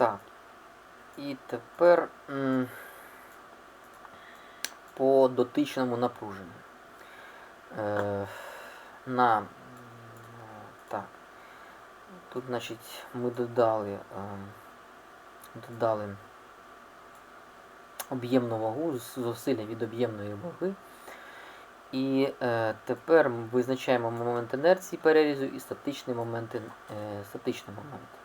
Так. І тепер м, по дотичному напруженню. Е, на так. Тут, значить, ми додали, е, додали об'ємну вагу, зусилля від об'ємної ваги. І е, тепер ми визначаємо момент інерції перерізу і статичний момент, е, статичний момент.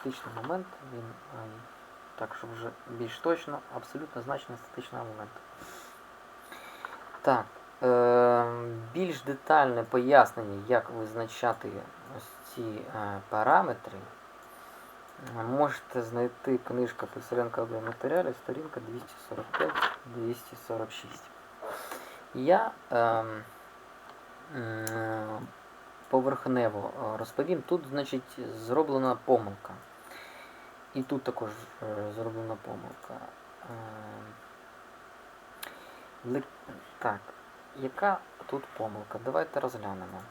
Статичний момент, він е, так, щоб вже більш точно, абсолютно значення статичного моменту. Так, е, більш детальне пояснення, як визначати ось ці е, параметри, е, можете знайти книжка Писаренка для матеріалів, сторінка 245-246. Я ем, м, поверхнево е, розповім. Тут, значить, зроблена помилка. І тут також е, зроблена помилка. Ем, Так, яка тут помилка? Давайте розглянемо.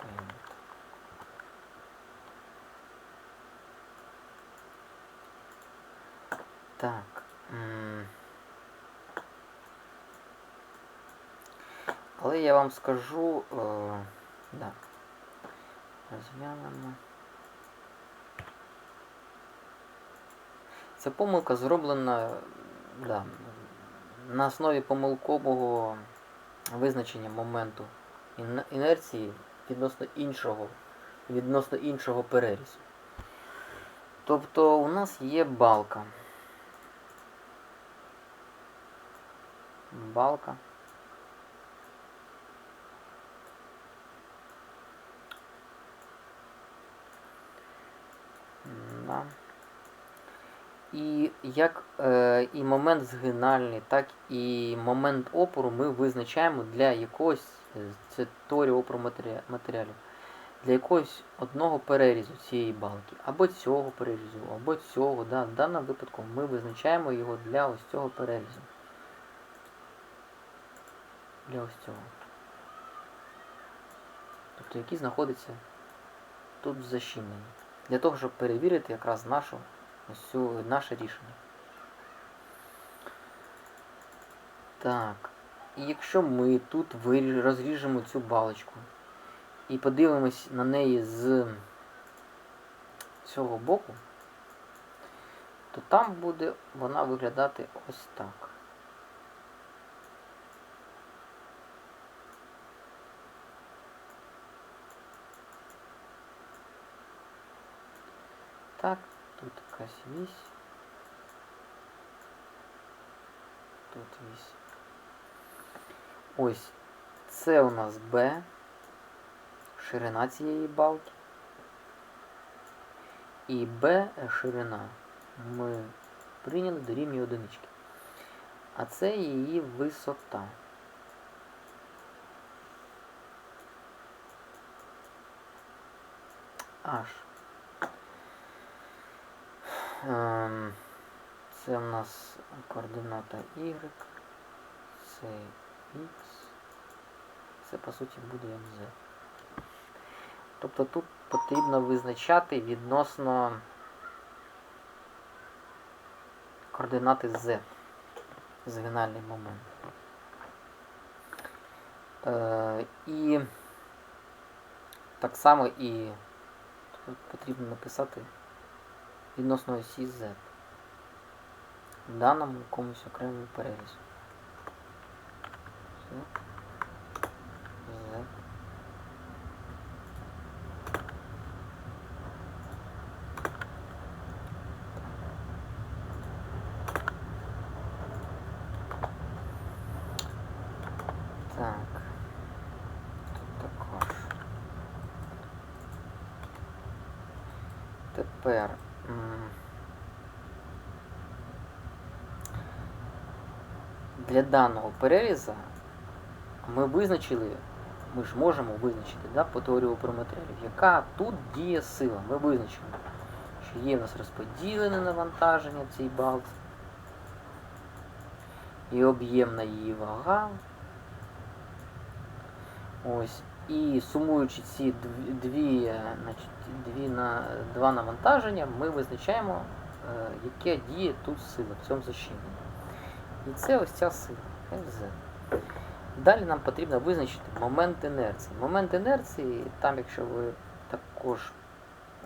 Ем, Так. Але я вам скажу. Е, да. Розглянемо. Ця помилка зроблена да, на основі помилкового визначення моменту інерції відносно іншого, відносно іншого перерізу. Тобто у нас є балка. Балка. Да. І як е, і момент згинальний, так і момент опору ми визначаємо для якогось, е, це теорія опору матеріалів, для якогось одного перерізу цієї балки, або цього перерізу, або цього. Да. В даному випадку ми визначаємо його для ось цього перерізу. Для ось цього. Тобто який знаходиться тут в защемленні. Для того, щоб перевірити якраз нашу, цю, наше рішення. Так. І якщо ми тут розріжемо цю балочку і подивимось на неї з цього боку, то там буде вона виглядати ось так. Так, якась вісь. Тут вісь. Ось це у нас Б. Ширина цієї балки. І Б ширина ми прийняли дорівнює одинички. А це її висота. H. Ем, Це у нас координата Y, це X, це по суті буде як Z. Тобто тут потрібно визначати відносно координати Z, згинальний момент. Е, і так само і тут потрібно написати відносно осі Z в даному якомусь окремому перерізу. Z. Z. Так. Тут також. Тепер. м, Для даного переріза ми визначили, ми ж можемо визначити да, по теорії матеріалів, яка тут діє сила. Ми визначимо, що є в нас розподілене навантаження в цій балці і об'ємна її вага. Ось. І сумуючи ці дві, значить, дві на, два навантаження, ми визначаємо, е, яке діє тут сила в цьому защемленні. І це ось ця сила. Далі нам потрібно визначити момент інерції. Момент інерції, там, якщо ви також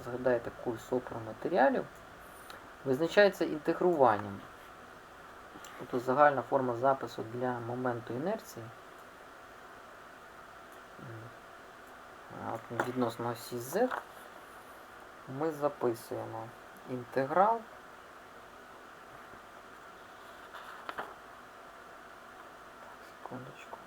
згадаєте курс опору матеріалів, визначається інтегруванням. Тобто загальна форма запису для моменту інерції. Відносно осі Z ми записуємо інтеграл. Секундочку.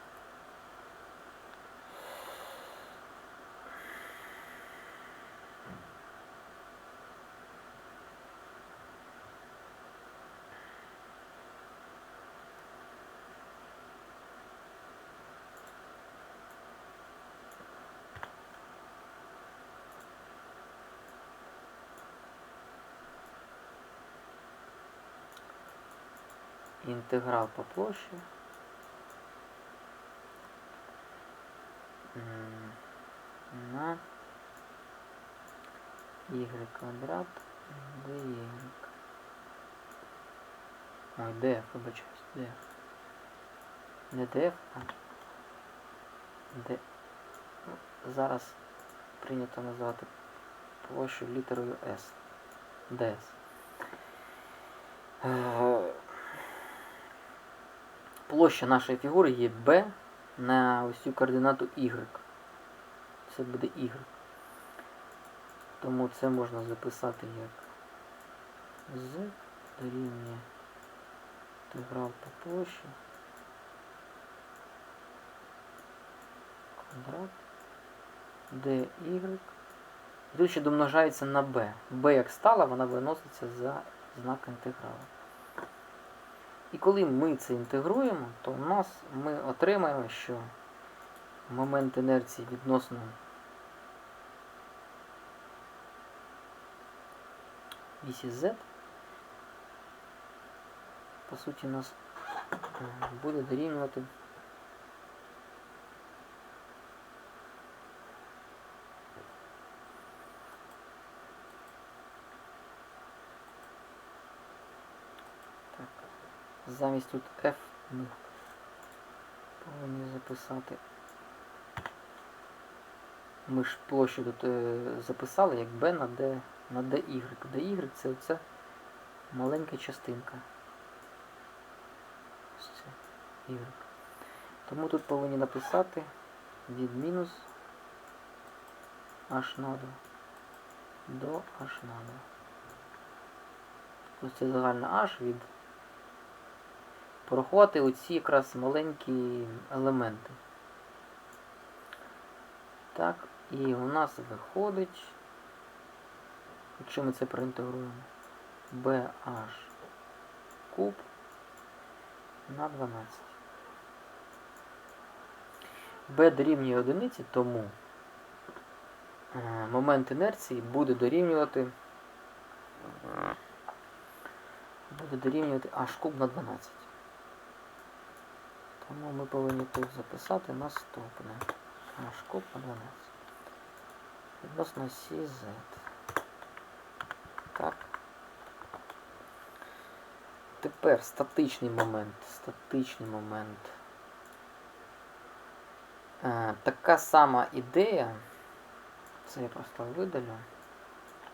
Інтеграл по площі. М, На y квадрат dy. Ой, df, вибачаюсь, df. Не df, а d. Зараз прийнято називати площу літерою S. ds. Площа нашої фігури є b на цю координату y. Це буде y. Тому це можна записати як z дорівнює інтеграл по площі квадрат dy. Ще домножається на b. b як стала, вона виноситься за знак інтегралу. І коли ми це інтегруємо, то у нас ми отримаємо, що момент інерції відносно вісі Z, по суті, нас е, буде дорівнювати. Замість тут F ми повинні записати. Ми ж площу тут е, записали як B на D на DY. DY це оця маленька частинка. Ось це Y. Тому тут повинні написати від мінус H на 2 до H на 2. Ось це загальна H від порахувати оці якраз маленькі елементи. Так, і у нас виходить, якщо ми це проінтегруємо, BH куб на 12. B дорівнює одиниці, тому е, момент інерції буде дорівнювати буде дорівнювати h куб на 12. Тому ми повинні тут записати наступне. Наш куб на 12. Відносно CZ. Так. Тепер статичний момент. Статичний момент. Е, така сама ідея. Це я просто видалю.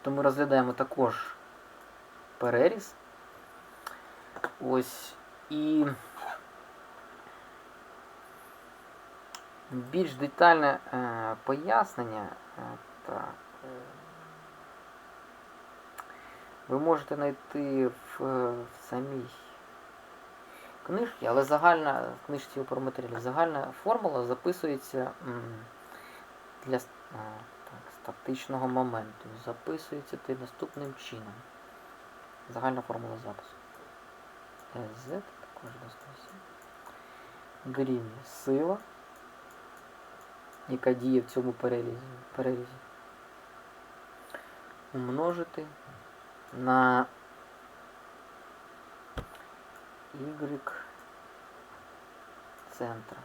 То ми розглядаємо також переріз. Ось і. Більш детальне е, пояснення е, так, е, ви можете знайти в, е, в самій книжці, але загальна в книжці про матеріалі, загальна формула записується для е, так, статичного моменту. Записується ти наступним чином. Загальна формула запису. SZ також достається. Дорівнює сила яка діє в цьому перерізі, перерізі. умножиты на y центра.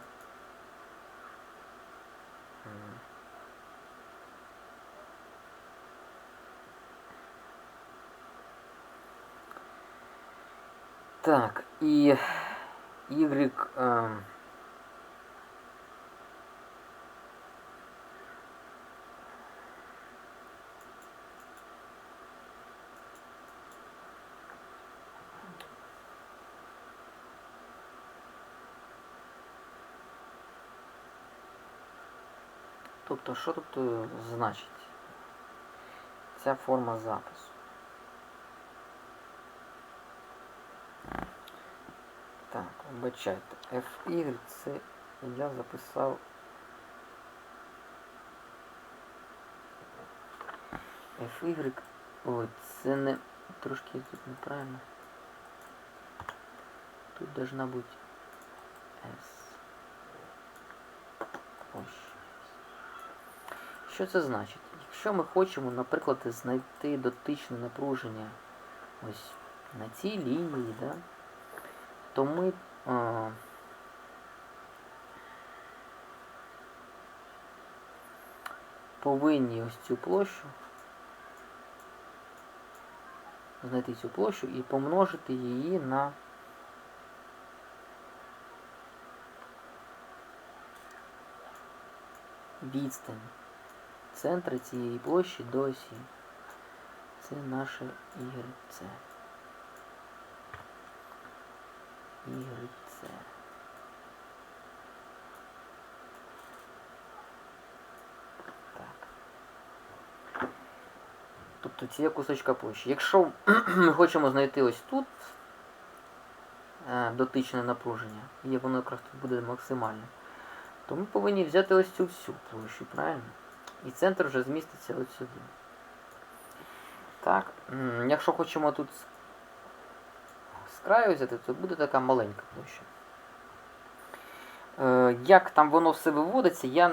Так, и y... Э, Тобто, що тут е, значить ця форма запису? Так, вибачайте. FY це я записав. FY. Ой, це не трошки тут неправильно. Тут должна бути S. Ось. Що це значить? Якщо ми хочемо, наприклад, знайти дотичне напруження ось на цій лінії, да, то ми а, повинні ось цю площу знайти цю площу і помножити її на відстань центра цієї площі до осі. Це наше. YC. Так. Тобто ці кусочка площі. Якщо ми хочемо знайти ось тут е, дотичне напруження, і воно якраз тут буде максимальне, то ми повинні взяти ось цю всю площу, правильно? І центр вже зміститься от сюди. Так, якщо хочемо тут з- краю взяти, то буде така маленька площа. Е, як там воно все виводиться, я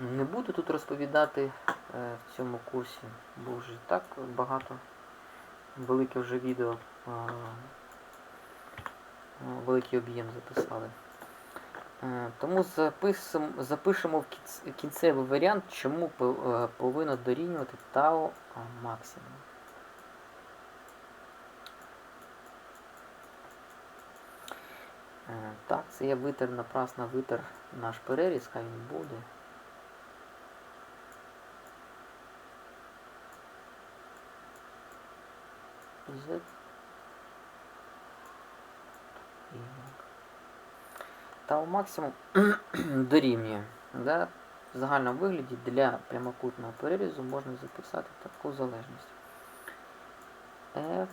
не буду тут розповідати е, в цьому курсі, бо вже так багато велике вже відео, е, великий об'єм записали. Е, Тому записимо, запишемо в кінцевий варіант, чому е, повинно дорівнювати тау максимум. Е, Так, це я витер напрасно витер наш переріз, хай він буде. Z. Тау максимум дорівнює. Да? В загальному вигляді для прямокутного перерізу можна записати таку залежність. F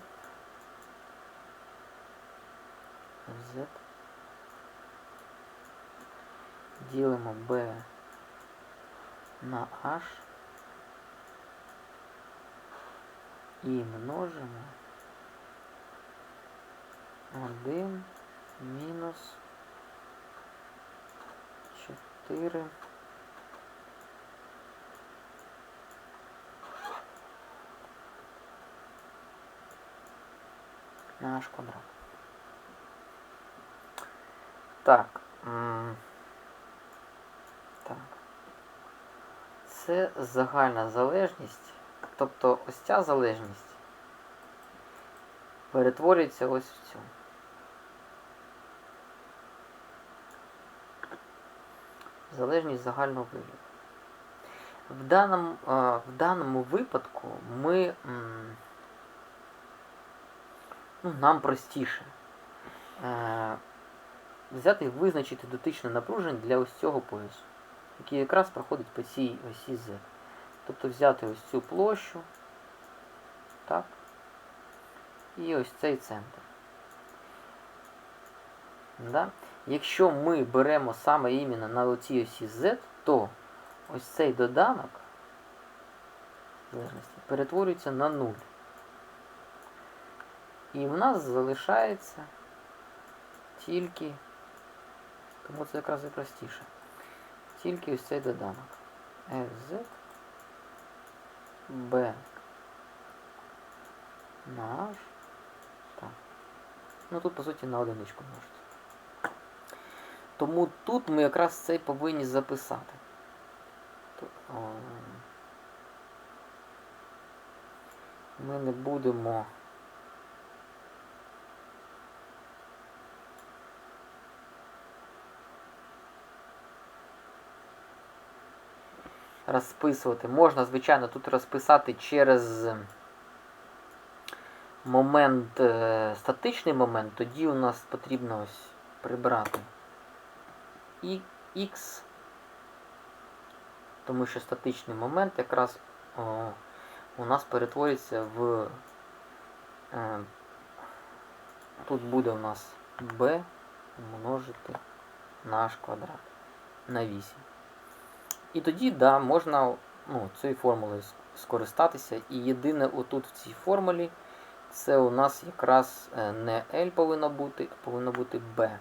Z ділимо B на H і множимо 1 мінус 4 на наш квадрат. Так. Так. Це загальна залежність. Тобто ось ця залежність перетворюється ось в цю. Залежність загального вигляду. В даному, е, в даному випадку ми, ну, нам простіше е, взяти і визначити дотичне напруження для ось цього поясу, який якраз проходить по цій осі Z. Тобто взяти ось цю площу, так, і ось цей центр. Да? Якщо ми беремо саме іменно на оцій осі Z, то ось цей доданок перетворюється на 0. І в нас залишається тільки, тому це якраз і простіше, тільки ось цей доданок. FZ B на H. Так. Ну тут, по суті, на одиничку множиться. Тому тут ми якраз це й повинні записати. Ми не будемо. Розписувати. Можна, звичайно, тут розписати через момент, е, статичний момент, тоді у нас потрібно ось прибрати. X, тому що статичний момент якраз о, у нас перетворюється в. Е, тут буде у нас b множити на h квадрат на 8. І тоді, да, можна ну, цією формулою скористатися. І єдине отут в цій формулі це у нас якраз е, не L повинно бути, а повинно бути B.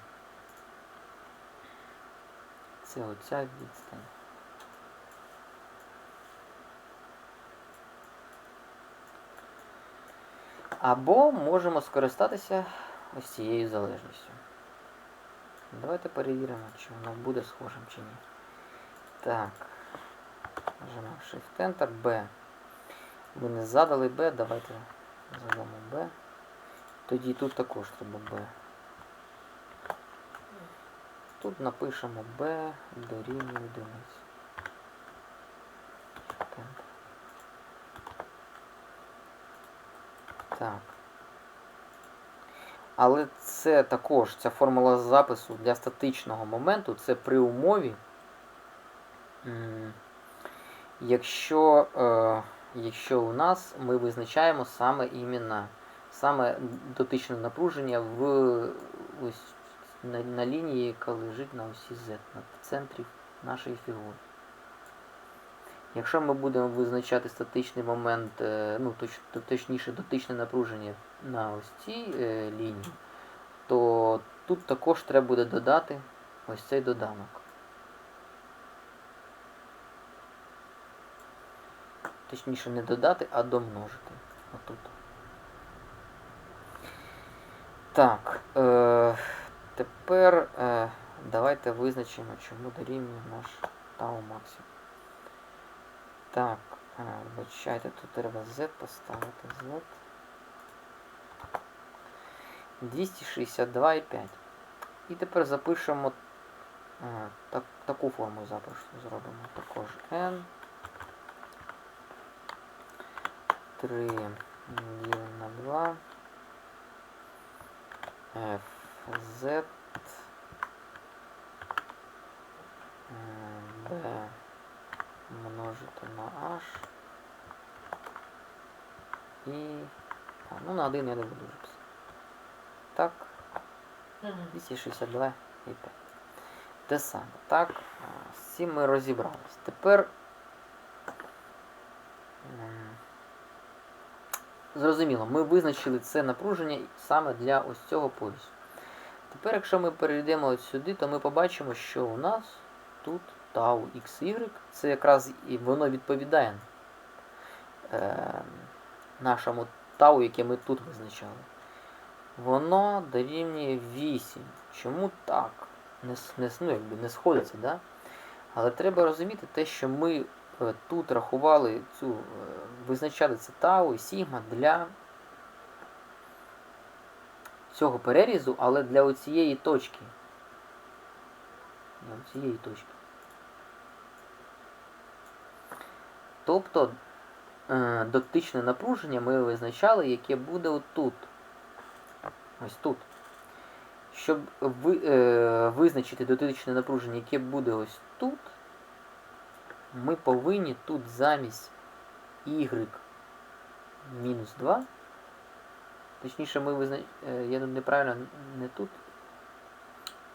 Це оця відстань. Або можемо скористатися ось цією залежністю. Давайте перевіримо, чи воно буде схожим чи ні. Так. Нажимаємо Shift-Enter, B. Ми не задали B, давайте задамо B. Тоді тут також треба B. Тут напишемо B дорівнює одиниці. Так. Але це також ця формула запису для статичного моменту, це при умові, якщо е, якщо у нас ми визначаємо саме іменно, саме дотичне напруження в ось на, на лінії, яка лежить на осі Z, на центрі нашої фігури. Якщо ми будемо визначати статичний момент, е, ну точ, точніше дотичне напруження на ось цій е, лінії, то тут також треба буде додати ось цей доданок. Точніше не додати, а домножити. Отут. Так, е, тепер е, давайте визначимо, чому дорівнює наш тау максимум. Так, вибачайте, тут треба Z поставити. Z. 262,5. І тепер запишемо а, так, таку форму запишу. Зробимо також N. 3 ділимо на 2. F, Z. B множити на H. І... А, ну на 1 я не буду вже писати. Так. 262 і 5. Те саме. Так, з цим ми розібрались. Тепер зрозуміло, ми визначили це напруження саме для ось цього полюсу. Тепер, якщо ми перейдемо от сюди, то ми побачимо, що у нас тут тау XY, це якраз і воно відповідає е, нашому тау, яке ми тут визначали. Воно дорівнює 8. Чому так? Не не, ну, якби не сходиться, да? Але треба розуміти те, що ми е, тут рахували цю, е, визначали це тау і сігма для цього перерізу, але для оцієї точки. Для оцієї точки. Тобто е, дотичне напруження ми визначали, яке буде отут. Ось тут. Щоб ви, е, визначити дотичне напруження, яке буде ось тут, ми повинні тут замість y мінус 2. Точніше, ми визнач... Е, я неправильно не тут.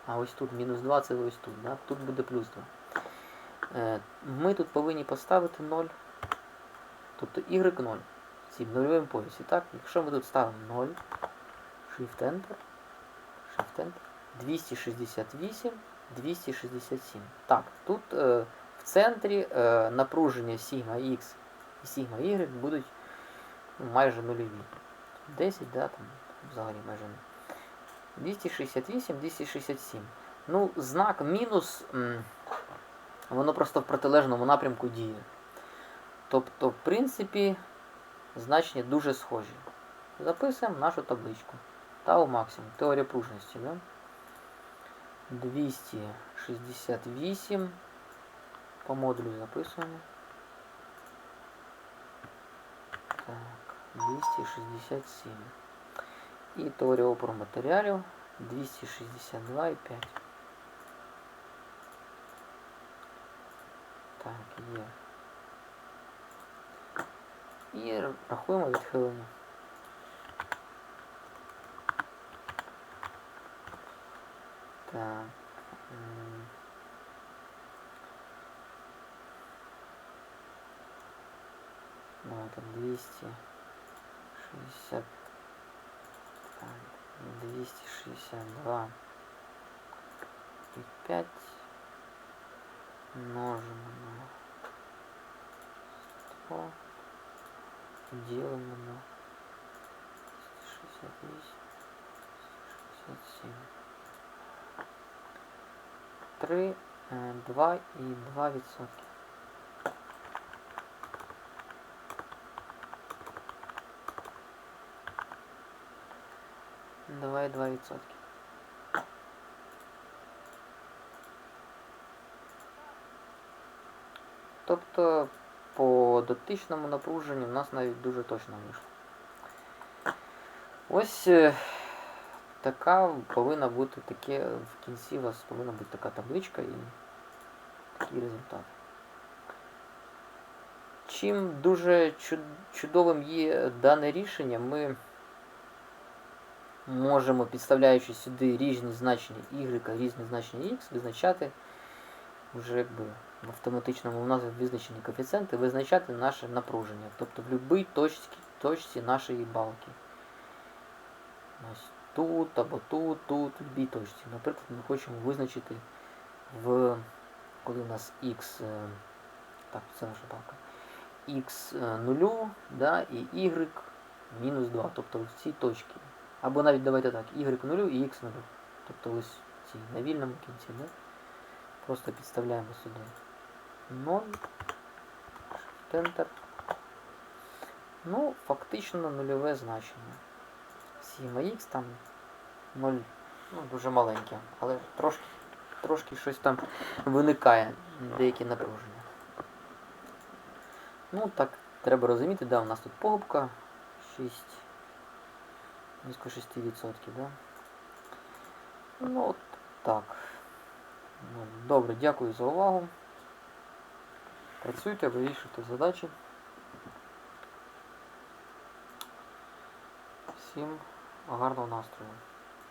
А ось тут мінус 2 це ось тут. Да? Тут буде плюс 2. Е, ми тут повинні поставити 0. Тобто y 0. Ці в нульовому поясі. Так? Якщо ми тут ставимо 0, Shift-Enter, Shift-Enter, 268, 267. Так, тут е, в центрі е, напруження сігма X і сігма Y будуть майже нульові. 10, да, там взагалі майже не. 268-267. Ну, знак мінус, воно просто в протилежному напрямку діє. Тобто, в принципі, значення дуже схожі. Записуємо нашу табличку. Тау максимум. Теорія пружності. Да? 268. По модулю записуємо. Так. 267. І теорія опору матеріалів 262,5. Так, и проходим рахуємо відхилення. Так. Ну, там 200 шестьдесят двести шестьдесят два и пять множим на сто делим на шестьдесят шестьдесят семь. Три э, два и два відсотки 2 відсотки. Тобто по дотичному напруженню в нас навіть дуже точно вийшло. Ось е, така повинна бути таке, в кінці у вас повинна бути така табличка і такий результат. Чим дуже чудовим є дане рішення, ми можемо, підставляючи сюди різні значення y, різні значення x, визначати вже якби в автоматичному у нас визначені коефіцієнти, визначати наше напруження. Тобто в будь-якій точці, точці нашої балки. Ось тут або тут, тут, в будь-якій точці. Наприклад, ми хочемо визначити в коли у нас x, е, так, це наша балка, x е, нулю, да, і y мінус 2, тобто в цій точці. Або навіть давайте так, y нулю і x нулю. Тобто ось ці на вільному кінці, да? Просто підставляємо сюди 0, Enter. Ну, фактично нульове значення. Сіма Х там 0, ну, дуже маленьке, але трошки, трошки щось там виникає, деякі напруження. Ну, так, треба розуміти, да, у нас тут погубка 6, близько 6%, да? Ну, от так. Ну, Добре, дякую за увагу. Працюйте, вирішуйте задачі. Всім гарного настрою.